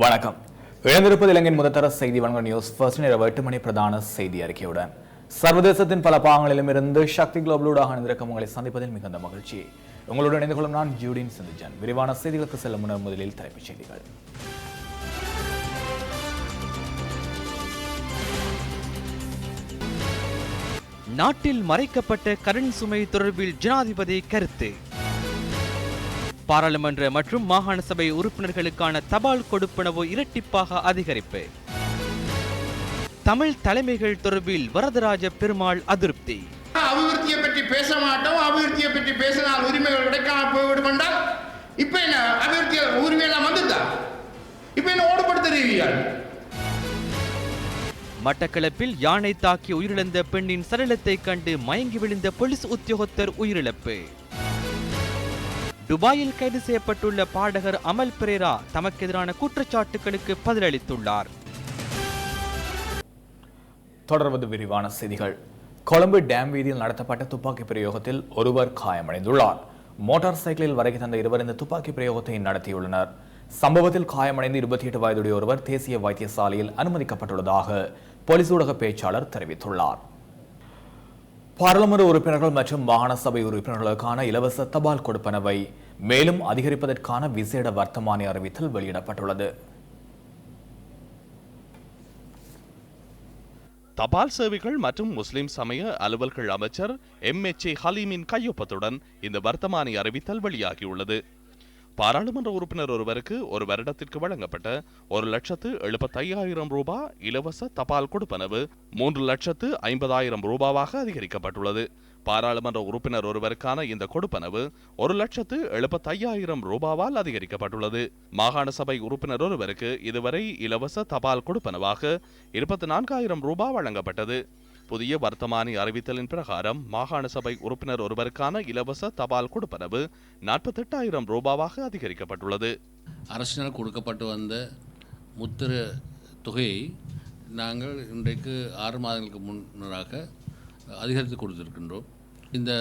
வணக்கம். இழந்திருப்பது இலங்கையின் முதற்தர செய்தி வழங்கும் நியூஸ். ஃபர்ஸ்ட் இரவு எட்டு மணி பிரதான செய்தி அறிக்கையுடன். சர்வதேசத்தின் பல பாகங்களிலும் இருந்து சக்தி குளோபலூடாக இணைந்திருக்கும் உங்களை சந்திப்பதில் மிகுந்த மகிழ்ச்சி. உங்களுடன் இணைந்து கொள்ளும் நான் ஜூடின் சிந்துஜன். விரிவான செய்திகளுக்கு செல்லும் முன்னர் முதலில் தலைப்புச் செய்திகள். நாட்டில் மறைக்கப்பட்ட கடன் சுமை தொடர்பில் ஜனாதிபதி கருத்து. பாராளுமன்ற மற்றும் மாகாண சபை உறுப்பினர்களுக்கான தபால் கொடுப்பனவு இரட்டிப்பாக அதிகரிப்பு. தமிழ் தலைமைகள் தொடர்பில் வரதராஜ பெருமாள் அதிருப்தி. அபிவிருத்தியை பற்றி பேச மாட்டோம். அபிவிருத்தியை பற்றி பேசினால் உரிமைகள் கிடைக்காம போய்விடும் என்றால் இப்ப என்ன? அபிவிருத்தி உரிமையெல்லாம் வந்துதா இப்ப என்ன ஓடுபடுத்துறீர்கள் மட்டக்களப்பில் யானை தாக்கி உயிரிழந்த பெண்ணின் சடலத்தை கண்டு மயங்கி விழுந்த போலீஸ் உத்தியோகத்தர் உயிரிழப்பு. துபாயில் கைது செய்யப்பட்டுள்ள பாடகர் அமல் பிரேரா தமக்கு எதிரான குற்றச்சாட்டுகளுக்கு பதிலளித்துள்ளார். தொடர்வது விரிவான செய்திகள். கொழும்பு டேம் வீதியில் நடத்தப்பட்ட துப்பாக்கி பிரயோகத்தில் ஒருவர் காயமடைந்துள்ளார். மோட்டார் சைக்கிளில் வருகை தந்த இருவர் இந்த துப்பாக்கி பிரயோகத்தை நடத்தியுள்ளனர். சம்பவத்தில் காயமடைந்து இருபத்தி எட்டு வயதுடைய ஒருவர் தேசிய வைத்தியசாலையில் அனுமதிக்கப்பட்டுள்ளதாக போலீஸ் ஊடக பேச்சாளர் தெரிவித்துள்ளார். பாராளுமன்ற உறுப்பினர்கள் மற்றும் மாகாண சபை உறுப்பினர்களுக்கான இலவச தபால் கொடுப்பனவை மேலும் அதிகரிப்பதற்கான விசேட வர்த்தமானி அறிவித்தல் வெளியிடப்பட்டுள்ளது. தபால் சேவைகள் மற்றும் முஸ்லிம் சமய அலுவல்கள் அமைச்சர் எம் எச் ஏ ஹலீமின் கையொப்பத்துடன் இந்த வர்த்தமானி அறிவித்தல் வெளியாகியுள்ளது. பாராளுமன்ற உறுப்பினர் ஒருவருக்கு ஒரு வருடத்திற்கு வழங்கப்பட்ட ஒரு லட்சத்து எழுபத்தையாயிரம் ரூபாய் இலவச தபால் கொடுப்பனவு மூன்று லட்சத்து ஐம்பதாயிரம் ரூபாவாக அதிகரிக்கப்பட்டுள்ளது. பாராளுமன்ற உறுப்பினர் ஒருவருக்கான இந்த கொடுப்பனவு ஒரு லட்சத்து எழுபத்தையாயிரம் ரூபாவால் அதிகரிக்கப்பட்டுள்ளது. மாகாண சபை உறுப்பினர் ஒருவருக்கு இதுவரை இலவச தபால் கொடுப்பனவாக இருபத்தி நான்காயிரம் ரூபாய் வழங்கப்பட்டது. புதிய வர்த்தமானி அறிவித்தலின் பிரகாரம் மாகாண சபை உறுப்பினர் ஒருவருக்கான இலவச தபால் கொடுப்பனவு நாற்பத்தெட்டாயிரம் ரூபாவாக அதிகரிக்கப்பட்டுள்ளது. அரசினால் கொடுக்கப்பட்டு வந்த முத்திர தொகையை நாங்கள் இன்றைக்கு ஆறு மாதங்களுக்கு முன்னராக அதிகரித்து கொடுத்திருக்கின்றோம். இந்த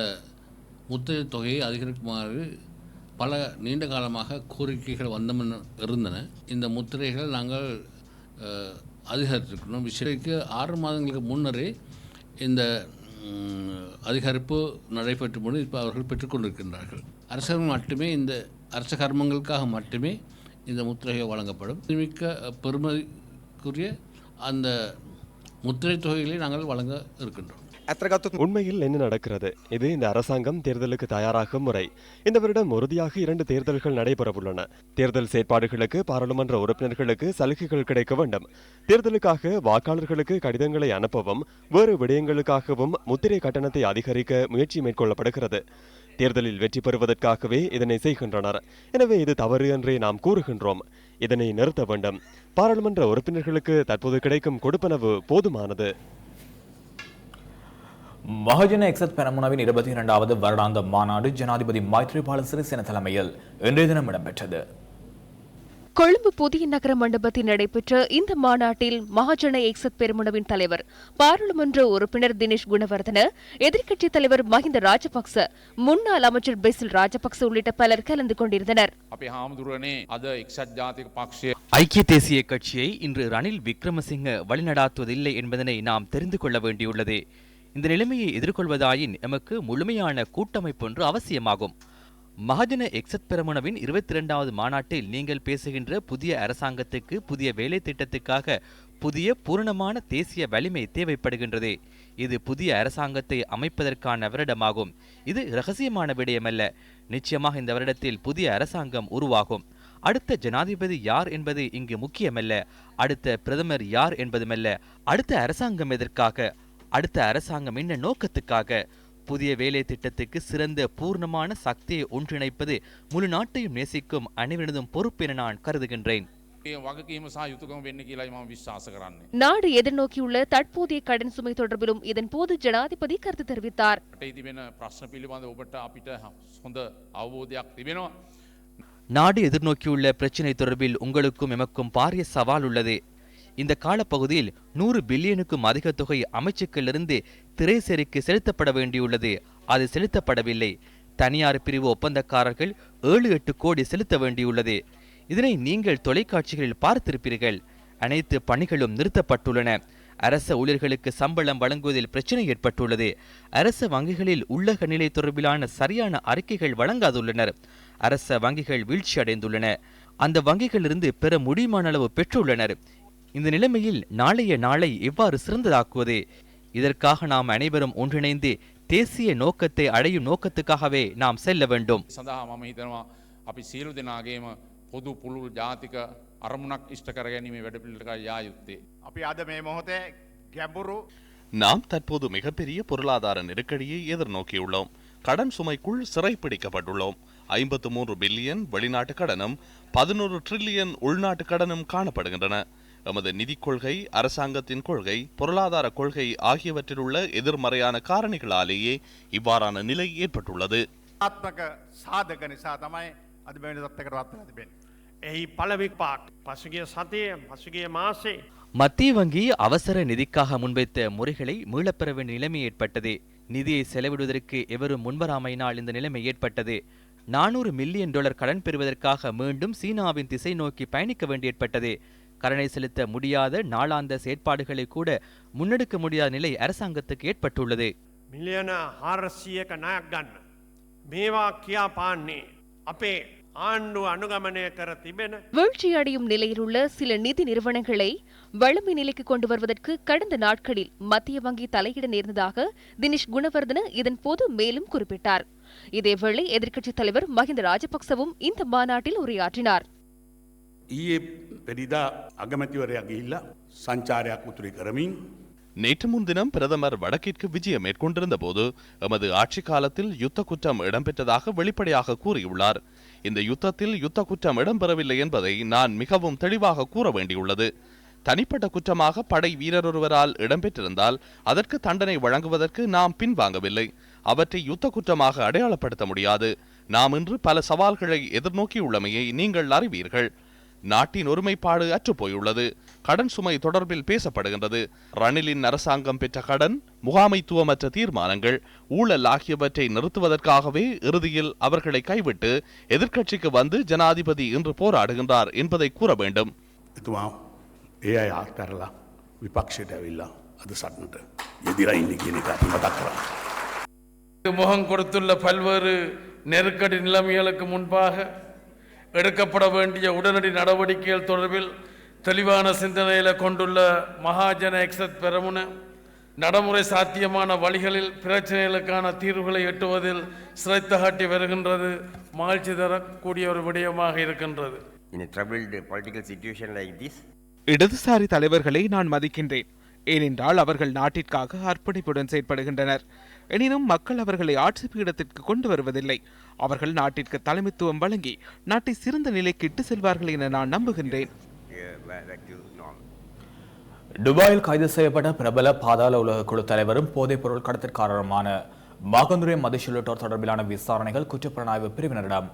முத்திரை தொகையை அதிகரிக்குமாறு பல நீண்ட காலமாக கோரிக்கைகள் வந்தமன் இருந்தன. இந்த முத்திரைகள் நாங்கள் அதிகரித்திருக்கணும் விஷயக்கு ஆறு மாதங்களுக்கு முன்னரே இந்த அதிகரிப்பு நடைபெற்று முன் இப்போ அவர்கள் பெற்றுக்கொண்டிருக்கின்றார்கள் அரசர்கள் மட்டுமே இந்த அரச கர்மங்களுக்காக மட்டுமே இந்த முத்திரைகள் வழங்கப்படும். மிக்க பெருமதிக்குரிய அந்த முத்திரை தொகைகளை நாங்கள் வழங்க இருக்கின்றோம். உண்மையில் என்ன நடக்கிறது? இது இந்த அரசாங்கம் தேர்தலுக்கு தயாராகும் முறை. இந்த வருடம் உறுதியாக இரண்டு தேர்தல்கள் நடைபெறவுள்ளன. தேர்தல் செயற்பாடுகளுக்கு பாராளுமன்ற உறுப்பினர்களுக்கு சலுகைகள் கிடைக்க வேண்டும். தேர்தலுக்காக வாக்காளர்களுக்கு கடிதங்களை அனுப்பவும் வேறு விடயங்களுக்காகவும் முத்திரை கட்டணத்தை அதிகரிக்க முயற்சி மேற்கொள்ளப்படுகிறது. தேர்தலில் வெற்றி பெறுவதற்காகவே இதனை செய்கின்றனர். எனவே இது தவறு என்றே நாம் கூறுகின்றோம். இதனை நிறுத்த வேண்டும். பாராளுமன்ற உறுப்பினர்களுக்கு தற்போது கிடைக்கும் கொடுப்பனவு போதுமானது. மகஜன எக்ஸத் பெரமுனாவின் இருபத்தி இரண்டாவது வருடாந்த மாநாடு ஜனாதிபதி மைத்ரிபால சிறிசேன தலைமையில் இன்றைய தினம் இடம்பெற்றது. கொழும்பு புதிய நகர மண்டபத்தில் நடைபெற்ற இந்த மாநாட்டில் மகாஜன எக்ஸத் பெருமுனவின் தலைவர் பாராளுமன்ற உறுப்பினர் தினேஷ் குணவர்தன எதிர்க்கட்சித் தலைவர் மஹிந்த ராஜபக்ச முன்னாள் அமைச்சர் பெசில் ராஜபக்ச உள்ளிட்ட பலர் கலந்து கொண்டிருந்தனர். ஐக்கிய தேசிய கட்சியை இன்று ரணில் விக்ரமசிங்க வழிநடாத்துவதில்லை என்பதனை நாம் தெரிந்து கொள்ள வேண்டியுள்ளது. இந்த நிலைமையை எதிர்கொள்வதாயின் எமக்கு முழுமையான கூட்டமைப்பு ஒன்று அவசியமாகும். மகஜன எக்ஸத் பெருமனவின் இருபத்தி இரண்டாவது மாநாட்டில் நீங்கள் பேசுகின்ற புதிய அரசாங்கத்துக்கு புதிய வேலை திட்டத்துக்காக புதிய பூரணமான தேசிய வலிமை தேவைப்படுகின்றது. இது புதிய அரசாங்கத்தை அமைப்பதற்கான வருடமாகும். இது ரகசியமான விடயமல்ல. நிச்சயமாக இந்த வருடத்தில் புதிய அரசாங்கம் உருவாகும். அடுத்த ஜனாதிபதி யார் என்பது இங்கு முக்கியமல்ல. அடுத்த பிரதமர் யார் என்பதுமல்ல. அடுத்த அரசாங்கம் எதற்காக? அடுத்த அரசாங்கம் என்ன நோக்கத்துக்காக? புதிய வேலை திட்டத்துக்கு சிறந்த பூர்ணமான சக்தியை ஒன்றிணைப்பது முழு நாட்டையும் நேசிக்கும் அனைவரதும் பொறுப்பு என நான் கருதுகின்றேன். நாடு எதிர்நோக்கியுள்ள தற்போதைய கடன் சுமை தொடர்பிலும் இதன் போது ஜனாதிபதி கருத்து தெரிவித்தார். நாடு எதிர்நோக்கியுள்ள பிரச்சினை தொடர்பில் உங்களுக்கும் எமக்கும் பாரிய சவால் உள்ளது. இந்த காலப்பகுதியில் நூறு பில்லியனுக்கும் அதிக தொகை அமைச்சுக்களிலிருந்து திரைசேரிக்கு செலுத்தப்பட வேண்டியுள்ளது. அது செலுத்தப்படவில்லை. தனியார் பிரிவு ஒப்பந்தக்காரர்கள் ஏழு எட்டு கோடி செலுத்த வேண்டியுள்ளது. இதனை நீங்கள் தொலைக்காட்சிகளில் பார்த்திருப்பீர்கள். அனைத்து பணிகளும் நிறுத்தப்பட்டுள்ளன. அரச ஊழியர்களுக்கு சம்பளம் வழங்குவதில் பிரச்சனை ஏற்பட்டுள்ளது. அரச வங்கிகளில் உள்ளக நிலை தொடர்பிலான சரியான அறிக்கைகள் வழங்காதுள்ளனர். அரச வங்கிகள் வீழ்ச்சி அடைந்துள்ளன அந்த வங்கிகளிலிருந்து பெற முடியுமான அளவு பெற்றுள்ளனர். இந்த நிலைமையில் நாளைய நாளை எவ்வாறு சிறந்ததாக்குவது இதற்காக நாம் அனைவரும் ஒன்றிணைந்து தேசிய நோக்கத்தை அடையும் நோக்கத்துக்காகவே நாம் செல்ல வேண்டும் සඳහා මම හිතනවා අපි සියලු දෙනාගේම පොදු පුළුල් ජාතික අරමුණක් ඉෂ්ට කර ගැනීම වැඩපිළිටක යා යුත්තේ. අපි අද මේ මොහොතේ ගැඹුරු நாம் தற்போது மிகப்பெரிய பொருளாதார நெருக்கடியை எதிர்நோக்கியுள்ளோம் கடன் சுமைக்குள் சிறைப்பிடிக்கப்பட்டுள்ளோம் ஐம்பத்து மூன்று பில்லியன் வெளிநாட்டு கடனும் பதினோரு ட்ரில்லியன் உள்நாட்டு கடனும் காணப்படுகின்றன எமது நிதி கொள்கை அரசாங்கத்தின் கொள்கை பொருளாதார கொள்கை ஆகியவற்றிலுள்ள எதிர்மறையான காரணிகளாலேயே இவ்வாறான நிலை ஏற்பட்டுள்ளது. மத்திய வங்கி அவசர நிதிக்காக முன்வைத்த முறைகளை மீளப்பெற வேண்டிய நிலைமை ஏற்பட்டது. நிதியை செலவிடுவதற்கு எவரும் முன்வராமையினால் இந்த நிலைமை ஏற்பட்டது. நானூறு மில்லியன் டாலர் கடன் பெறுவதற்காக மீண்டும் சீனாவின் திசை நோக்கி பயணிக்க வேண்டி ஏற்பட்டது கரணை செலுத்த முடியாத நாளாந்த செயற்பாடுகளை கூட முன்னெடுக்க முடியாத நிலை அரசாங்கத்துக்கு ஏற்பட்டுள்ளது. மில்லியன ஆரசியக நாயக்கன் சில நிதி நிறுவனங்களை வலிமை நிலைக்கு கொண்டு வருவதற்கு கடந்த நாட்களில் மத்திய வங்கி தலையிட நேர்ந்ததாக தினேஷ் குணவர்தன இதன் போது மேலும் குறிப்பிட்டார். இதேவேளை எதிர்க்கட்சித் தலைவர் மஹிந்த ராஜபக்சவும் இந்த மாநாட்டில் உரையாற்றினார். ඊයේ පෙරිදා අගමැතිවරයා ගිහිල්ලා සංචාරයක් උතුරි කරමින් நேற்று முன்தினம் பிரதமர் வடக்கிற்கு விஜயம் மேற்கொண்டிருந்த போது எமது ஆட்சி காலத்தில் யுத்த குற்றம் இடம்பெற்றதாக வெளிப்படையாக கூறியுள்ளார் இந்த யுத்தத்தில் யுத்த குற்றம் இடம்பெறவில்லை என்பதை நான் மிகவும் தெளிவாக கூற வேண்டியுள்ளது தனிப்பட்ட குற்றமாக படை வீரரொருவரால் இடம்பெற்றிருந்தால் அதற்கு தண்டனை வழங்குவதற்கு நாம் பின்வாங்கவில்லை அவற்றை யுத்த குற்றமாக அடையாளப்படுத்த முடியாது நாம் இன்று பல சவால்களை எதிர்நோக்கியுள்ளமையை நீங்கள் அறிவீர்கள் நாட்டின் ஒருமைப்பாடு அற்றுப்போயுள்ளது. கடன் சுமை தொடர்பில் பேசப்படுகின்றது. ரணிலின் அரசாங்கம் பெற்ற கடன் முகாமைத்துவமற்ற தீர்மானங்கள் ஊழல் ஆகியவற்றை நிறுத்துவதற்காகவே இறுதியில் அவர்களை கைவிட்டு எதிர்க்கட்சிக்கு வந்து ஜனாதிபதி இன்று போராடுகின்றார் என்பதை கூற வேண்டும். முகம் கொடுத்துள்ள பல்வேறு நெருக்கடி நிலைமைகளுக்கு முன்பாக எடுக்கப்பட வேண்டிய உடனடி நடவடிக்கைகள் தொடர்பில் தெளிவான சிந்தனையில கொண்டுள்ள மகாஜன எக்ஸத் பெரமுன நடைமுறை சாத்தியமான வழிகளில் பிரச்சனைகளுக்கான தீர்வுகளை எட்டுவதில் சிறைத்த காட்டி வருகின்றது மகிழ்ச்சி தரக்கூடிய ஒரு விடயமாக இருக்கின்றது. இடதுசாரி தலைவர்களை நான் மதிக்கின்றேன். ஏனென்றால் அவர்கள் நாட்டிற்காக அர்ப்பணிப்புடன் செயற்படுகின்றனர். எனினும் மக்கள் அவர்களை ஆட்சி பீடத்திற்கு கொண்டு வருவதில்லை. அவர்கள் நாட்டிற்கு தலைமைத்துவம் வழங்கி நாட்டை சிறந்த நிலைக்கு இட்டு செல்வார்கள் என நான் நம்புகின்றேன். துபாயில் கைது செய்யப்பட்ட பிரபல பாதாள உலக குழு தலைவரும் போதைப் பொருள் கடத்திற்காரருமான மாகந்துரை மதிஷ் உள்ளிட்டோர் தொடர்பிலான விசாரணைகள் குற்றப்புலனாய்வு பிரிவினரிடம்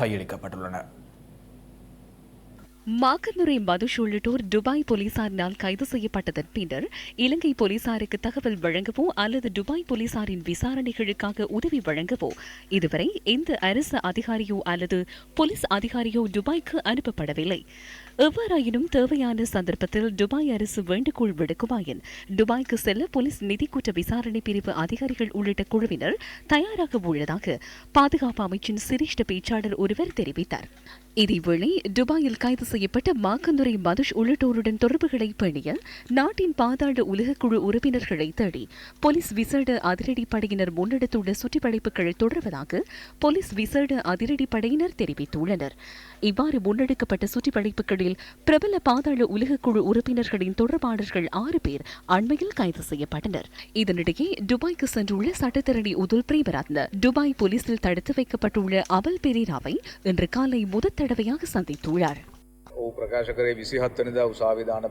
கையளிக்கப்பட்டுள்ளன. மாக்கந்துரை மதுஷ் உள்ளிட்டோர் துபாய் போலீசாரினால் கைது செய்யப்பட்டதன் பின்னர் இலங்கை போலீசாருக்கு தகவல் வழங்கவோ அல்லது துபாய் போலீசாரின் விசாரணைகளுக்காக உதவி வழங்கவோ இதுவரை எந்த அரசு அதிகாரியோ அல்லது போலீஸ் அதிகாரியோ துபாய்க்கு அனுப்பப்படவில்லை. எவ்வாறாயினும் தேவையான சந்தர்ப்பத்தில் துபாய் அரசு வேண்டுகோள் விடுக்குமாயின் துபாய்க்கு செல்ல போலீஸ் நிதி குற்ற விசாரணை பிரிவு அதிகாரிகள் உள்ளிட்ட குழுவினர் தயாராக உள்ளதாக பாதுகாப்பு அமைச்சின் சிரேஷ்ட பேச்சாளர் ஒருவர் தெரிவித்தார். இதேவேளை துபாயில் கைது செய்யப்பட்ட மாக்கந்துரை மதுஷ் உள்ளிட்டோருடன் தொடர்புகளை பேணிய நாட்டின் பாதாள உலகக்குழு உறுப்பினர்களை தேடி போலீஸ் விசேட அதிரடி படையினர் முன்னெடுத்துள்ள சுற்றிப்படைப்புகள் தொடர்வதாக போலீஸ் விசேட அதிரடி படையினர் தெரிவித்துள்ளனர். இவ்வாறு முன்னெடுக்கப்பட்ட சுற்றிப்படைப்புகளில் பிரபல பாதாள உலகக்குழு உறுப்பினர்களின் தொடர்பாளர்கள் ஆறு பேர் அண்மையில் கைது செய்யப்பட்டனர். இதனிடையே துபாய்க்கு சென்றுள்ள சட்டத்தரணி உதுல் பிரேமரத்ன துபாய் போலீசில் தடுத்து வைக்கப்பட்டுள்ள அபல் பெரீராவை இன்று காலை முதற் தடவையாக சந்தித்துள்ளார். ಓ ಪ್ರಕಾಶಕರೇ ಬಿಸಿ ಹತ್ತನಿಂದ உசாவிதான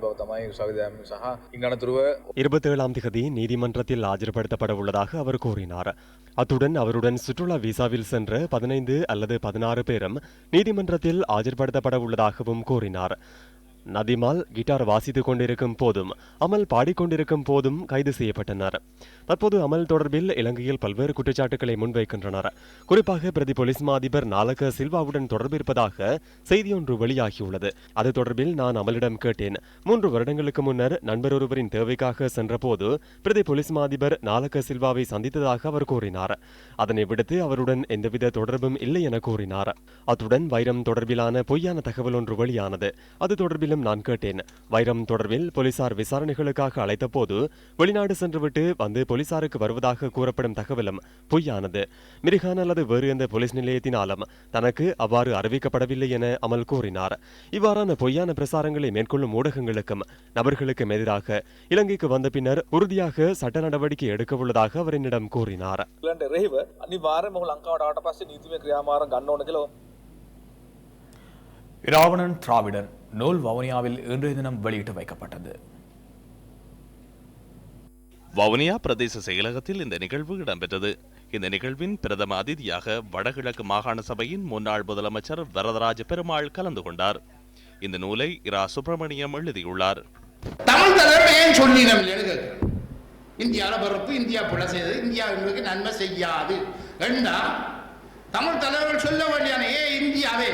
சஹா இங்கான துருவ இருபத்தேழாம் திகதி நீதிமன்றத்தில் ஆஜர்படுத்தப்பட உள்ளதாக அவர் கூறினார். அத்துடன் அவருடன் சுற்றுலா விசாவில் சென்ற பதினைந்து அல்லது பதினாறு பேரும் நீதிமன்றத்தில் ஆஜர்படுத்தப்பட உள்ளதாகவும் கூறினார். நதிமால் கிட்டார் வாசித்துக் கொண்டிருக்கும் போதும் அமல் பாடிக்கொண்டிருக்கும் போதும் கைது செய்யப்பட்டனர். தற்போது அமல் தொடர்பில் இலங்கையில் பல்வேறு குற்றச்சாட்டுகளை முன்வைக்கின்றனர். குறிப்பாக பிரதி போலீஸ் மா அதிபர் நாலக சில்வாவுடன் தொடர்பிருப்பதாக செய்தியொன்று வெளியாகியுள்ளது. அது தொடர்பில் நான் அமலிடம் கேட்டேன். மூன்று வருடங்களுக்கு முன்னர் நண்பர் ஒருவரின் தேவைக்காக சென்றபோது பிரதி போலீஸ் மா அதிபர் நாலக சில்வாவை சந்தித்ததாக அவர் கூறினார். அதனை விடுத்து அவருடன் எந்தவித தொடர்பும் இல்லை என கூறினார். அத்துடன் வைரம் தொடர்பிலான பொய்யான தகவல் ஒன்று வெளியானது. அது தொடர்பிலும் நான் கேட்டேன். வைரம் தொடர்பில் போலீசார் விசாரணைகளுக்காக அழைத்த போது வெளிநாடு சென்றுவிட்டு வந்து போலீஸ் போலீசாருக்கு வருவதாக கூறப்படும் தகவலும் பொய்யானது. மிரிகான் அல்லது வேறு எந்த போலீஸ் நிலையத்தினாலும் தனக்கு அவ்வாறு அறிவிக்கப்படவில்லை என அமல் கூறினார். இவ்வாறான பொய்யான பிரசாரங்களை மேற்கொள்ளும் ஊடகங்களுக்கும் நபர்களுக்கும் எதிராக இலங்கைக்கு வந்த பின்னர் உறுதியாக சட்ட நடவடிக்கை எடுக்க உள்ளதாக அவர் என்னிடம் கூறினார். இராவணன் திராவிடர் நூல் வவுனியாவில் இன்றைய தினம் வெளியிட்டு வைக்கப்பட்டது. வவுனியா பிரதேச செயலகத்தில் இந்த நிகழ்வு இடம்பெற்றது. இந்த நிகழ்வின் பிரதம அதிதியாக வடகிழக்கு மாகாண சபையின் முன்னாள் முதலமைச்சர் வரதராஜ பெருமாள் கலந்து கொண்டார். இந்த நூலை இரா சுப்பிரமணியம் எழுதியுள்ளார். தமிழ் தலைவர் சொல்லி நம்ம எழுதுகிறோம் இந்தியாவில் பிறப்பு இந்தியா பிள்ளை செய்தது இந்தியா எங்களுக்கு நன்மை செய்யாது. என்றா தமிழ் தலைவர்கள் சொல்ல வேண்டியான ஏ இந்தியாவே?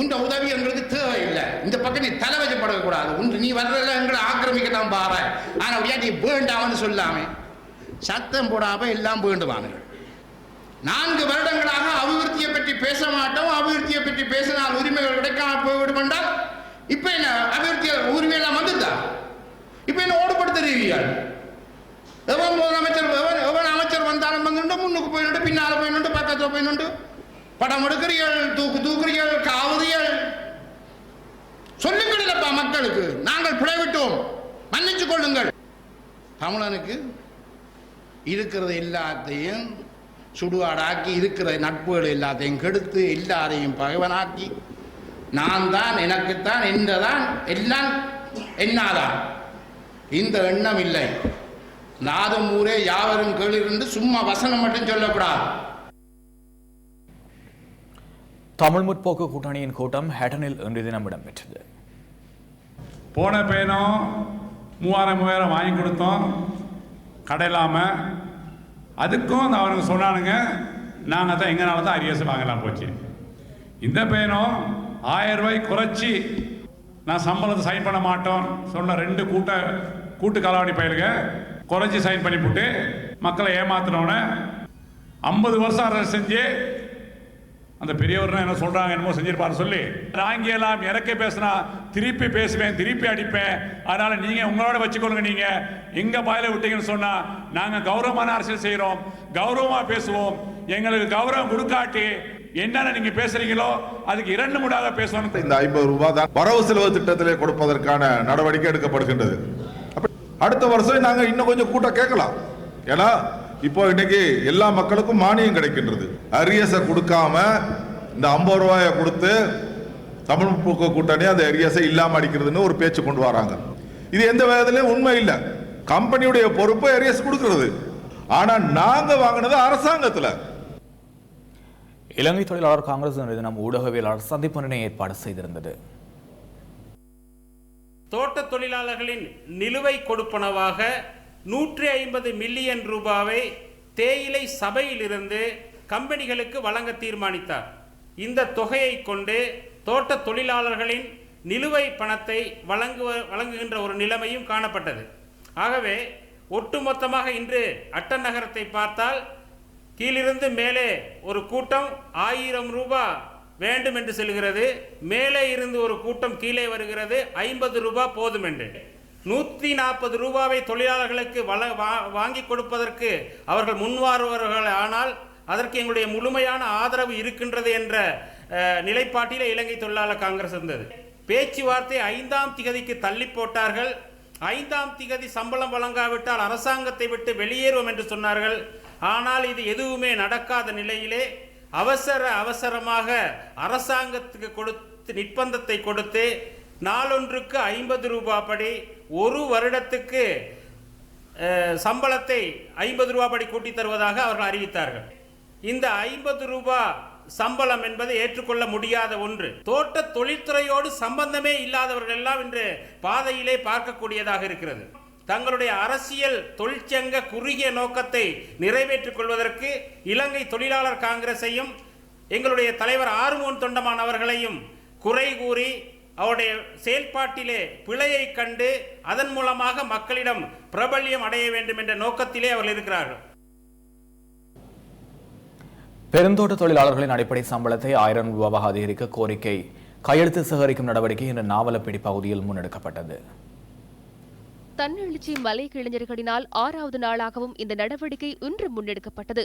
உண்ட உதவி எங்களுக்கு தேவையில்லை. இந்த பக்கம் நீ தலை வச்சப்படக்கூடாது உண்டு நீ வர்றதில்ல எங்களை ஆக்கிரமிக்க தான் பாரு. ஆனால் அப்படியா நீ வேண்டாம்னு சொல்லாமே. சத்தம் போடாம எல்லாம் வேண்டுவாங்க நான்கு வருடங்களாக அபிவிருத்தியை பற்றி பேச மாட்டோம். அபிவிருத்தியை பற்றி பேசினால் உரிமைகள் கிடைக்காம போய்விடும் என்றால் இப்ப என்ன? அபிவிருத்தி உரிமையெல்லாம் வந்துதா? இப்ப என்ன ஓடுபடுத்துறீர்கள்? எவன் முதலமைச்சர் எவன் எவன் அமைச்சர் வந்தாலும் வந்துட்டு முன்னுக்கு போயிட்டு பின்னால போயிட்டு பக்கத்தில் போயிட்டு படம் எடுக்கிறீர்கள் தூக்கு தூக்குறீர்கள். வேண்டும் மன்னிச்சு கொள்ளுங்கள் தமிழனுக்கு இருக்கிறது எல்லாத்தையும் சுடுகாடாக்கி இருக்கிற நட்புகள் எல்லாத்தையும் கெடுத்து எல்லாரையும் பகைவனாக்கி நான் தான் எனக்குத்தான் என்றதான் எல்லாம் என்னாதான்? இந்த எண்ணம் இல்லை. நாதம் ஊரே யாவரும் கேளிருந்து சும்மா வசனம் மட்டும் சொல்லக்கூடாது. தமிழ் முற்போக்கு கூட்டணியின் கூட்டம் ஹேட்டனில் இன்று தினம் இடம்பெற்றது. போன பயணம் மூவாயிரம் மூவாயிரம் வாங்கி கொடுத்தோம். கடையிலாமல் அதுக்கும் அவனுங்க சொன்னானுங்க நாங்கள் தான் எங்களால் தான் அரியஸ் வாங்கலாம் போச்சு. இந்த பேனும் ஆயிரம் ரூபாய் குறைச்சி நான் சம்பளத்தை சைன் பண்ண மாட்டோம் சொன்ன ரெண்டு கூட்ட கூட்டு கலாவணி பயிலுங்க குறைச்சி சைன் பண்ணி போட்டு மக்களை ஏமாத்தினோன்னே ஐம்பது வருஷம் அரசு செஞ்சு அந்த பெரியவர் என்ன சொல்றாங்க என்னமோ செஞ்சிருப்பாரு சொல்லி நாங்க எல்லாம் இறக்க பேசினா திருப்பி பேசுவேன் திருப்பி அடிப்பேன். அதனால நீங்க உங்களோட வச்சுக்கொள்ளுங்க நீங்க. எங்க பாயில விட்டீங்கன்னு சொன்னா நாங்க கௌரவமான அரசியல் செய்யறோம் கௌரவமா பேசுவோம். எங்களுக்கு கௌரவம் கொடுக்காட்டி என்னென்ன நீங்க பேசுறீங்களோ அதுக்கு இரண்டு மூடாக பேசணும். இந்த ஐம்பது ரூபாய் தான் வரவு செலவு திட்டத்திலே கொடுப்பதற்கான நடவடிக்கை எடுக்கப்படுகின்றது. அடுத்த வருஷம் நாங்க இன்னும் கொஞ்சம் கூட்டம் கேட்கலாம். ஏன்னா இப்போ இன்னைக்கு எல்லா மக்களுக்கும் மானியம் கிடைக்கின்றது. அரியஸை கொடுக்காம இந்த ஐம்பது ரூபாயை கொடுத்து தமிழ் முற்போக்கு கூட்டணி அந்த அரியஸை இல்லாம அடிக்கிறதுன்னு ஒரு பேச்சு கொண்டு வராங்க. இது எந்த விதத்திலையும் உண்மை இல்லை. கம்பெனியுடைய பொறுப்பு அரியஸ் கொடுக்கிறது. ஆனா நாங்க வாங்கினது அரசாங்கத்துல. இலங்கை தொழிலாளர் காங்கிரஸ் தினம் ஊடகவியலாளர் சந்திப்பினை ஏற்பாடு செய்திருந்தது. தோட்ட தொழிலாளர்களின் நிலுவை கொடுப்பனவாக நூற்றி ஐம்பது மில்லியன் ரூபாவை தேயிலை சபையிலிருந்து கம்பெனிகளுக்கு வழங்க தீர்மானித்தார். இந்த தொகையை கொண்டு தோட்ட தொழிலாளர்களின் நிலுவை பணத்தை வழங்குவ வழங்குகின்ற ஒரு நிலைமையும் காணப்பட்டது. ஆகவே ஒட்டுமொத்தமாக இன்று அட்டன் நகரத்தை பார்த்தால் கீழிருந்து மேலே ஒரு கூட்டம் ஆயிரம் ரூபாய் வேண்டும் என்று செல்கிறது. மேலே இருந்து ஒரு கூட்டம் கீழே வருகிறது. ஐம்பது ரூபாய் போதும் என்று நூற்றி நாற்பது ரூபாவை தொழிலாளர்களுக்கு வள வா- வாங்கி கொடுப்பதற்கு அவர்கள் முன்வாருவார்கள். ஆனால் அதற்கு எங்களுடைய முழுமையான ஆதரவு இருக்கின்றது என்ற நிலைப்பாட்டில் நிலைப்பாட்டிலே இலங்கை தொழிலாளர் காங்கிரஸ் இருந்தது. பேச்சுவார்த்தை ஐந்தாம் திகதிக்கு தள்ளி போட்டார்கள். ஐந்தாம் திகதி சம்பளம் வழங்காவிட்டால் அரசாங்கத்தை விட்டு வெளியேறுவோம் என்று சொன்னார்கள். ஆனால் இது எதுவுமே நடக்காத நிலையிலே அவசர அவசரமாக அரசாங்கத்துக்கு கொடுத்து நிர்பந்தத்தை கொடுத்து நாளொன்றுக்கு ஐம்பது ரூபாய் படி ஒரு வருடத்துக்கு சம்பளத்தை ஐம்பது ரூபாய் படி கூட்டி தருவதாக அவர்கள் அறிவித்தார்கள். இந்த ஐம்பது ரூபாய் சம்பளம் என்பது ஏற்றுக்கொள்ள முடியாத ஒன்று. தோட்ட தொழில்துறையோடு சம்பந்தமே இல்லாதவர்கள் எல்லாம் இன்று பாதையிலே பார்க்கக்கூடியதாக இருக்கிறது. தங்களுடைய அரசியல் தொழிற்சங்க குறுகிய நோக்கத்தை நிறைவேற்றிக் கொள்வதற்கு இலங்கை தொழிலாளர் காங்கிரஸையும் எங்களுடைய தலைவர் ஆறுமோன் தொண்டமான் அவர்களையும் குறை கூறி அவருடைய செயல்பாட்டிலே பிழையை கண்டு அதன் மூலமாக மக்களிடம் பிரபல்யம் அடைய வேண்டும் என்ற நோக்கத்திலே அவர்கள் இருக்கிறார்கள். பெருந்தோட்ட தொழிலாளர்களின் அடிப்படை சம்பளத்தை ஆயிரம் ரூபாவாக அதிகரிக்க கோரிக்கை கையெழுத்து சேகரிக்கும் நடவடிக்கை இன்று நாவலப்பிடி பகுதியில் முன்னெடுக்கப்பட்டது. தன்னெழுச்சி மலை இளைஞர்களினால் ஆறாவது நாளாகவும் இந்த நடவடிக்கை இன்று முன்னெடுக்கப்பட்டது.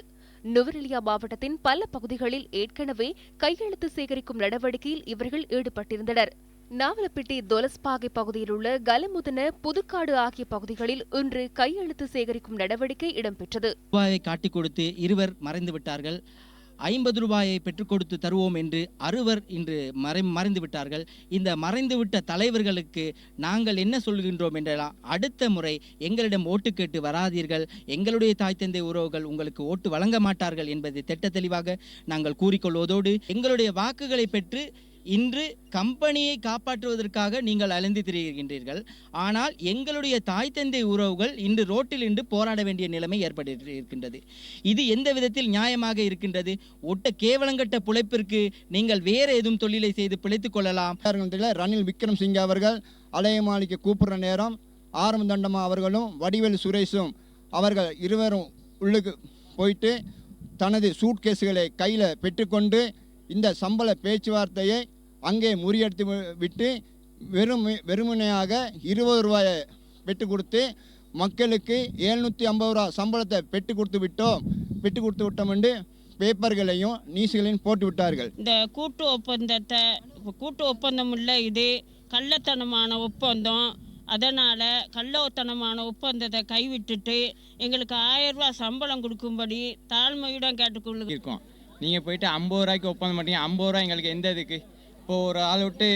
நுவரெலியா மாவட்டத்தின் பல பகுதிகளில் ஏற்கனவே கையெழுத்து சேகரிக்கும் நடவடிக்கையில் இவர்கள் ஈடுபட்டிருந்தனர். நாவலப்பிட்டி தொலஸ்பாகை பகுதியில் உள்ள கலமுதன புதுக்காடு ஆகிய பகுதிகளில் இன்று கையெழுத்து சேகரிக்கும் நடவடிக்கை இடம்பெற்றது. ரூபாயை காட்டிக் கொடுத்து இருவர் மறைந்து விட்டார்கள். ஐம்பது ரூபாயை பெற்றுக் கொடுத்து தருவோம் என்று அறுவர் இன்று மறை மறைந்து விட்டார்கள். இந்த மறைந்துவிட்ட தலைவர்களுக்கு நாங்கள் என்ன சொல்கின்றோம் என்றெல்லாம் அடுத்த முறை எங்களிடம் ஓட்டு கேட்டு வராதீர்கள். எங்களுடைய தாய் தந்தை உறவுகள் உங்களுக்கு ஓட்டு வழங்க மாட்டார்கள் என்பதை திட்ட தெளிவாக நாங்கள் கூறிக்கொள்வதோடு எங்களுடைய வாக்குகளை பெற்று இன்று கம்பெனியை காப்பாற்றுவதற்காக நீங்கள் அலைந்து திரிகின்றீர்கள் ஆனால் எங்களுடைய தாய் தந்தை உறவுகள் இன்று ரோட்டில் இன்று போராட வேண்டிய நிலைமை ஏற்பட்டு இருக்கின்றது இது எந்த விதத்தில் நியாயமாக இருக்கின்றது? ஒட்ட கேவலங்கட்ட பிழைப்பிற்கு நீங்கள் வேறு ஏதும் தொழிலை செய்து பிழைத்துக் கொள்ளலாம். ரணில் விக்ரம் சிங் அவர்கள் அலையமாளிக்கு கூப்பிடுற நேரம் ஆரம்ப தண்டமா அவர்களும் வடிவேலு சுரேஷும் அவர்கள் இருவரும் உள்ளுக்கு போயிட்டு தனது சூட்கேஸ்களை கையில் பெற்றுக்கொண்டு இந்த சம்பள பேச்சுவார்த்தையை அங்கே முறியடித்து விட்டு வெறும் வெறுமனையாக இருபது ரூபாயை பெற்று கொடுத்து மக்களுக்கு எழுநூற்றி ஐம்பது ரூபா சம்பளத்தை பெற்று கொடுத்து விட்டோம். பெற்று கொடுத்து விட்டோம் என்று பேப்பர்களையும் நியூஸ்களையும் போட்டு விட்டார்கள். இந்த கூட்டு ஒப்பந்தத்தை கூட்டு ஒப்பந்தம் இல்லை இது கள்ளத்தனமான ஒப்பந்தம். அதனால் கள்ளத்தனமான ஒப்பந்தத்தை கைவிட்டுட்டு எங்களுக்கு ஆயிரம் ரூபாய் சம்பளம் கொடுக்கும்படி தாழ்மையுடன் கேட்டுக்கொள்ளு இருக்கோம். நீங்கள் போயிட்டு ஐம்பது ரூபாய்க்கு ஒப்பந்தம் மாட்டீங்க ஐம்பது ரூபா எங்களுக்கு எந்த இதுக்கு? இப்போ ஒரு ஆள் விட்டு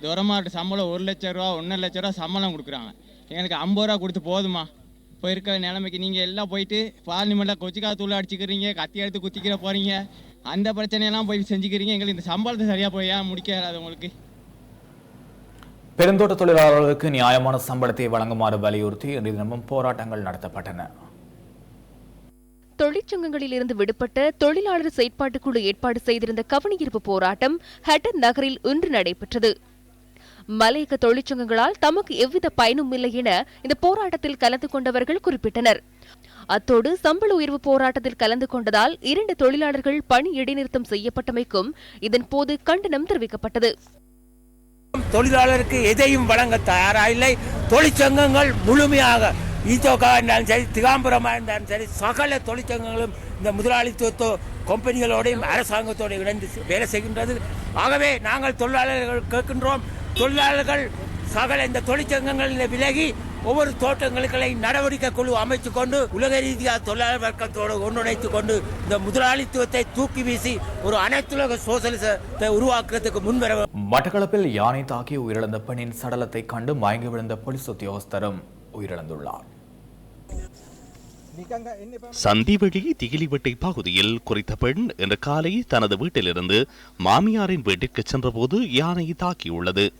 துரமாட்டு சம்பளம் ஒரு லட்ச ரூபா ஒன்றரை லட்ச ரூபா சம்பளம் கொடுக்குறாங்க. எங்களுக்கு ஐம்பது ரூபா கொடுத்து போதுமா இப்போ இருக்கிற நிலைமைக்கு நீங்கள் எல்லாம் போயிட்டு பார்லிமெண்ட்டில் கொச்சிக்கா தூள் அடிச்சுக்கிறீங்க கத்தி எடுத்து குத்திக்கிற போகிறீங்க அந்த பிரச்சனையெல்லாம் போய் செஞ்சுக்கிறீங்க. எங்களுக்கு இந்த சம்பளத்தை சரியாக போய் ஏன் முடிக்காது உங்களுக்கு? பெருந்தோட்ட தொழிலாளர்களுக்கு நியாயமான சம்பளத்தை வழங்குமாறு வலியுறுத்தி இன்று தினமும் போராட்டங்கள் நடத்தப்பட்டன. தொழிற்சங்கங்களில் இருந்து விடுபட்ட தொழிலாளர் செயற்பாட்டுக்குழு ஏற்பாடு செய்திருந்த கவனியிருப்பு போராட்டம் ஹட்டன் நகரில் இன்று நடைபெற்றது. மலையக தொழிற்சங்கங்களால் தமக்கு எவ்வித பயனும் இல்லை என இந்த போராட்டத்தில் கலந்து கொண்டவர்கள் குறிப்பிட்டனர். அத்தோடு சம்பள உயர்வு போராட்டத்தில் கலந்து கொண்டதால் இரண்டு தொழிலாளர்கள் பணி இடைநிறுத்தம் செய்யப்பட்டமைக்கும் இதன் போது கண்டனம் தெரிவிக்கப்பட்டது. தொழிலாளருக்கு எதையும் வழங்க தயாரா இல்லை. தொழிற்சங்கங்கள் முழுமையாக ஈத்தோக்கா இருந்தாலும் சரி திகாம்பரமாக இருந்தாலும் சரி சகல தொழிற்சங்கங்களும் இந்த முதலாளித்துவ கம்பெனிகளோடையும் அரசாங்கத்தோடு இணைந்து வேலை செய்கின்றது. ஆகவே நாங்கள் தொழிலாளர்கள் கேட்கின்றோம். தொழிலாளர்கள் சகல இந்த தொழிற்சங்கங்களில் விலகி ஒவ்வொரு தோட்டங்களுக்களை நடவடிக்கை குழு அமைத்து கொண்டு உலக ரீதியாக தொழிலாளர் வர்க்கத்தோடு ஒன்றிணைத்து கொண்டு இந்த முதலாளித்துவத்தை தூக்கி வீசி ஒரு அனைத்துலக சோசலிசத்தை உருவாக்குறதுக்கு முன்வர மட்டக்களப்பில் யானை தாக்கி உயிரிழந்த பெண்ணின் சடலத்தை கண்டு மயங்கி விழுந்த போலீஸ் உத்தியோகஸ்தரும் உயிரிழந்துள்ளார். சந்திவெளி திகிலிவெட்டை பகுதியில் குறித்த பெண் இன்று காலை தனது வீட்டிலிருந்து மாமியாரின் வீட்டிற்கு சென்றபோது யானை தாக்கியுள்ளது.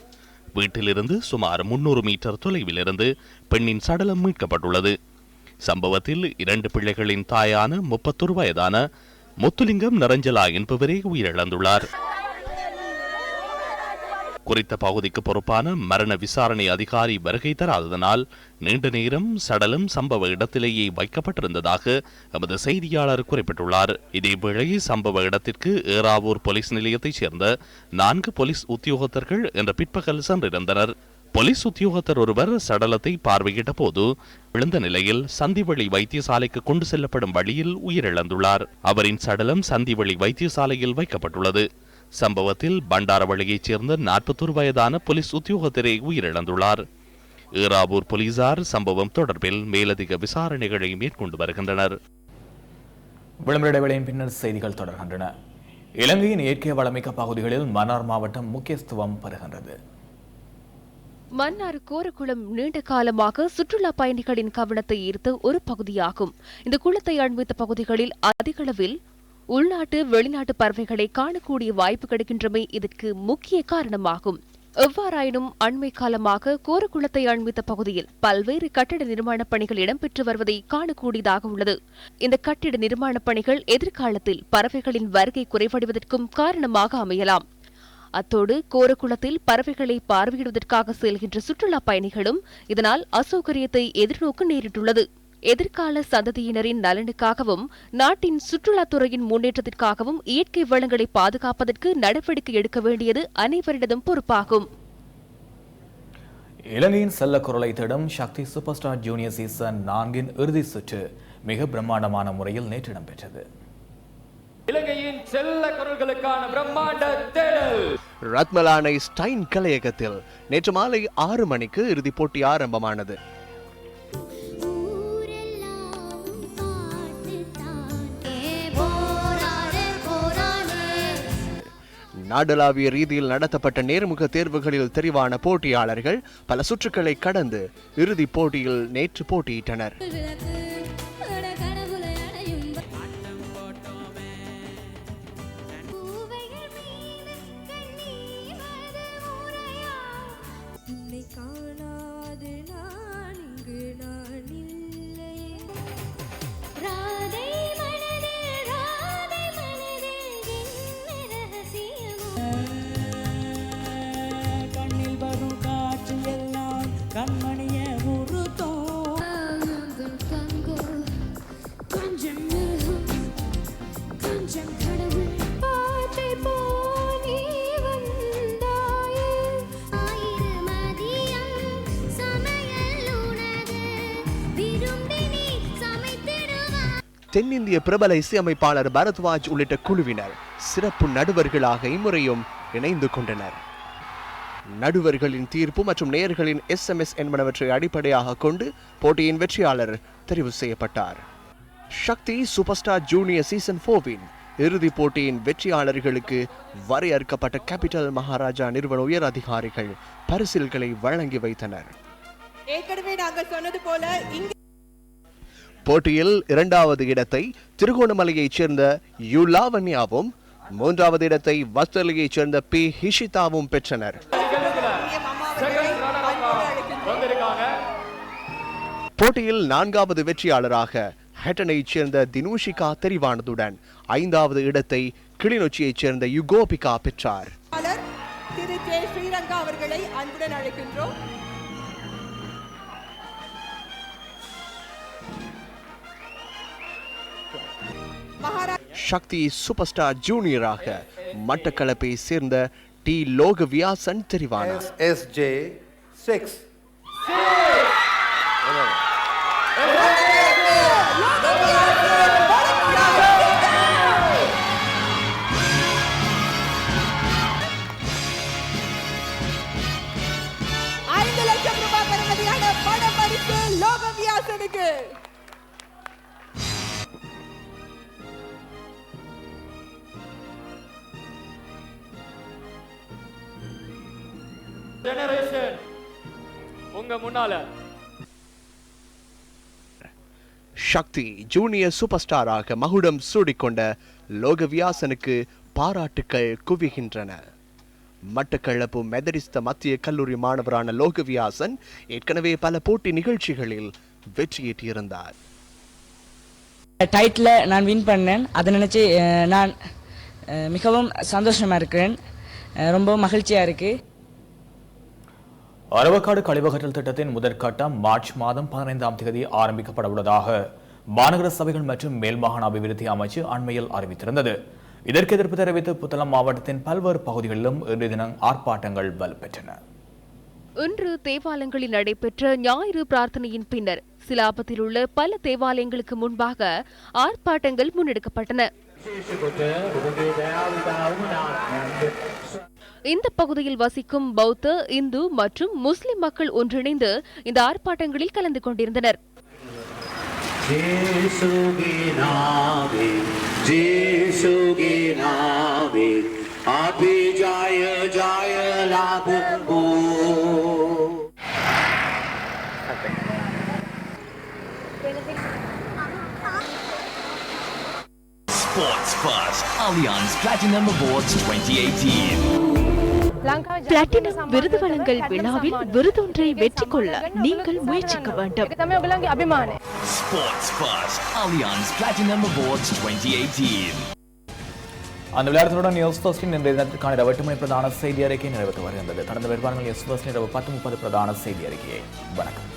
வீட்டிலிருந்து சுமார் முன்னூறு மீட்டர் தொலைவிலிருந்து பெண்ணின் சடலம் மீட்கப்பட்டுள்ளது. சம்பவத்தில் இரண்டு பிள்ளைகளின் தாயான முப்பத்தொரு வயதான முத்துலிங்கம் நரஞ்சலா என்பவரே உயிரிழந்துள்ளார். குறித்த பகுதிக்கு பொறுப்பான மரண விசாரணை அதிகாரி வருகை தராததனால் நீண்ட நேரம் சடலம் சம்பவ இடத்திலேயே வைக்கப்பட்டிருந்ததாக எமது செய்தியாளர் குறிப்பிட்டுள்ளார். இதேவேளை சம்பவ இடத்திற்கு ஏறாவூர் போலீஸ் நிலையத்தைச் சேர்ந்த நான்கு போலீஸ் உத்தியோகத்தர்கள் என்ற பிற்பகல் சென்றிருந்தனர். போலீஸ் உத்தியோகத்தர் ஒருவர் சடலத்தை பார்வையிட்ட போது விழுந்த நிலையில் சந்திவழி வைத்தியசாலைக்கு கொண்டு செல்லப்படும் வழியில் உயிரிழந்துள்ளார். அவரின் சடலம் சந்திவழி வைத்தியசாலையில் வைக்கப்பட்டுள்ளது. சம்பவத்தில் பண்டாரவழியைச் சேர்ந்த நாற்பத்தொரு வயதான போலீஸ் உத்தியோகத்தரே உயிரிழந்துள்ளார். ஈராவூர் போலீசார் சம்பவம் தொடர்பில் மேலதிக விசாரணைகளை மேற்கொண்டு வருகின்றனர். விளம்பர இடைவேளையின் பின்னர் செய்திகள் தொடர்கின்றன. இலங்கையின் இயற்கை வளமிக்க பகுதிகளில் மன்னார் மாவட்டம் முக்கியத்துவம் பெறுகின்றது. மன்னார் கோரக்குளம் நீண்ட காலமாக சுற்றுலா பயணிகளின் கவனத்தை ஈர்த்த ஒரு பகுதியாகும். இந்த குளத்தை அண்மித்த பகுதிகளில் அதிகளவில் உள்நாட்டு வெளிநாட்டு பறவைகளை காணக்கூடிய வாய்ப்பு கிடைக்கின்றமை இதற்கு முக்கிய காரணமாகும். எவ்வாறாயினும் அண்மை காலமாக கோரக்குளத்தை அண்மித்த பகுதியில் பல்வேறு கட்டிட நிர்மாணப் பணிகள் இடம்பெற்று வருவதை காணக்கூடியதாக உள்ளது. இந்த கட்டிட நிர்மாணப் பணிகள் எதிர்காலத்தில் பறவைகளின் வருகை குறைவடைவதற்கும் காரணமாக அமையலாம். அத்தோடு கோரக்குளத்தில் பறவைகளை பார்வையிடுவதற்காக செல்கின்ற சுற்றுலா பயணிகளும் இதனால் அசௌகரியத்தை எதிர்நோக்க நேரிட்டுள்ளது. எதிர்கால சந்ததியினரின் நலனுக்காகவும் நாட்டின் சுற்றுலாத்துறையின் முன்னேற்றத்திற்காகவும் இயற்கை வளங்களை பாதுகாப்பதற்கு நடவடிக்கை எடுக்க வேண்டியது அனைவரிடதும் பொறுப்பாகும். இலங்கையின் செல்ல குரலை தேடும் Shakthi super star junior season நான்கின் இறுதி சுற்று மிக பிரம்மாண்டமான முறையில் நேற்று இடம்பெற்றது. இலங்கையின் செல்ல குரல்களுக்கான பிரம்மாண்ட தேடல். ரத்மலானை ஸ்டைன் கலையகத்தில் நேற்று மாலை ஆறு மணிக்கு இறுதிப் போட்டி ஆரம்பமானது. நாடளாவிய ரீதியில் நடத்தப்பட்ட நேர்முக தேர்வுகளில் தெரிவான போட்டியாளர்கள் பல சுற்றுக்களை கடந்து இறுதிப் போட்டியில் நேற்று போட்டியிட்டனர். கண்மணிய உருத்தோ கொஞ்சம் மிருகம் கொஞ்சம் கடவுள். பாட்டை போனி வந்தாயே. ஆயிரு மதியம் சமையல் உனது. விரும்பி நீ சமைத்திடுவாய். தென்னிந்திய பிரபல இசையமைப்பாளர் பரத்வாஜ் உள்ளிட்ட குழுவினர் சிறப்பு நடுவர்களாக இம்முறையும் இணைந்து கொண்டனர். நடுவர்களின் தீர்ப்பு மற்றும் நேயர்களின் எஸ்எம்எஸ் என்பனவற்றை அடிப்படையாக கொண்டு போட்டியின் வெற்றியாளர் தெரிவு செய்யப்பட்டார். Shakthi super star junior season போவின் இறுதிப் போட்டியின் வெற்றியாளர்களுக்கு வரையறுக்கப்பட்ட கேபிட்டல் மகாராஜா நிறுவன உயர் அதிகாரிகள் பரிசில்களை வழங்கி வைத்தனர். போட்டியில் இரண்டாவது இடத்தை திருகோணமலையைச் சேர்ந்த யு லாவண்யாவும் மூன்றாவது இடத்தை வஸ்தலையைச் சேர்ந்த பி. ஹிஷிதாவும் பெற்றனர். போட்டியில் நான்காவது வெற்றியாளராக ஹெட்டனைச் சேர்ந்த தினூஷிகா தெரிவானதுடன் ஐந்தாவது இடத்தை கிளிநொச்சியைச் சேர்ந்த யுகோபிகா பெற்றார். திரு ஜே ஸ்ரீரங்கா அவர்களை அன்புடன் அழைக்கின்றோம். சக்தி சூப்பர் ஸ்டார் ஜூனியராக மட்டக்களப்பை சேர்ந்த டி. லோகவியாசன் தெரிவானார். SJ 6. ஐந்து ஜெனரேஷன் உங்க முன்னால. சக்தி ஜூனியர் சூப்பர் ஸ்டாராக மகுடம் சூடிக்கொண்ட லோகவியாசனுக்கு பாராட்டுக்கள் குவிகின்றன. மட்டக்களப்பு மெதடிஸ்த மத்திய கல்லூரி மாணவரான லோகவியாசன் ஏற்கனவே பல போட்டி நிகழ்ச்சிகளில் வெற்றியீட்டியிருந்தார் டைட்டில் நான் வின் பண்ணேன். அதை நினச்சி நான் மிகவும் சந்தோஷமாக இருக்கிறேன். ரொம்ப மகிழ்ச்சியாக இருக்குது அரவக்காடு கழிவகற்றல் திட்டத்தின் முதற்கட்டம் மார்ச் மாதம் பதினைந்தாம் தேதி ஆரம்பிக்கப்பட உள்ளதாக மாநகர சபைகள் மற்றும் மேல்மாகாண அபிவிருத்தி அமைச்சு அண்மையில் அறிவித்திருந்தது. இதற்கு எதிர்ப்பு தெரிவித்து புத்தளம் மாவட்டத்தின் பல்வேறு பகுதிகளிலும் இன்றைய தினம் ஆர்ப்பாட்டங்கள் வலுப்பெற்றன. இன்று தேவாலயங்களில் நடைபெற்ற ஞாயிறு பிரார்த்தனையின் பின்னர் சிலாபத்தில் உள்ள பல தேவாலயங்களுக்கு முன்பாக ஆர்ப்பாட்டங்கள் முன்னெடுக்கப்பட்டன. இந்த பகுதியில் வசிக்கும் பௌத்த இந்து மற்றும் முஸ்லிம் மக்கள் ஒன்றிணைந்து இந்த ஆர்ப்பாட்டங்களில் கலந்து கொண்டிருந்தனர் Sports First, Allianz Platinum Awards 2018. Platinum விருது வழங்கல் விழாவில் விருதொன்றை வெற்றி கொள்ள நீங்கள் முயற்சிக்க வேண்டும். Sports First Allianz Platinum Awards 2018. அந்த விளையாட்டுடன் நியூஸ் ஃபர்ஸ்டின் இன்றைய தினத்திற்கான இரவு எட்டு மணி பிரதான செய்தி அறிக்கை நிறைவேற்று வருகின்றது. கடந்த வேட்பாளர்கள் நியூஸ் ஃபர்ஸ்ட் இரவு பத்து முப்பது பிரதான செய்தி அறிக்கையை. வணக்கம்.